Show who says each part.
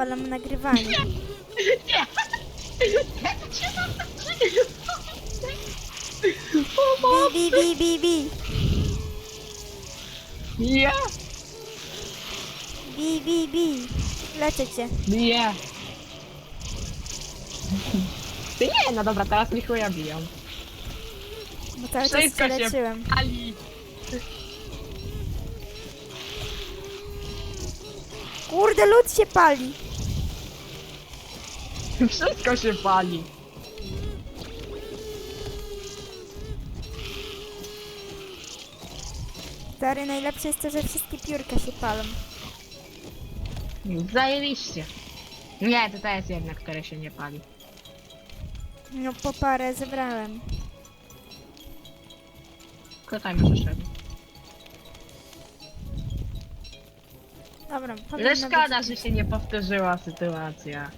Speaker 1: Odpalam nagrywanie.
Speaker 2: Nie! Cię
Speaker 1: Bi, bi, bi, bi, bi.
Speaker 2: Nie!
Speaker 1: Bi, bi, bi. Leczę cię.
Speaker 2: Nie! Ty nie, no dobra, teraz mi chuja biją.
Speaker 1: Bo cały czas
Speaker 2: Wszystko się
Speaker 1: leczyłem.
Speaker 2: pali!
Speaker 1: Kurde, lód się pali.
Speaker 2: Wszystko się pali!
Speaker 1: Stary, najlepsze jest to, że wszystkie piórka się palą.
Speaker 2: Zajebiście. Nie, to to jest jedna, które się nie pali.
Speaker 1: No po parę zebrałem.
Speaker 2: Kto tam już szedł?
Speaker 1: Dobra,
Speaker 2: Ale
Speaker 1: powinno
Speaker 2: szkoda,
Speaker 1: być...
Speaker 2: że się nie powtórzyła sytuacja.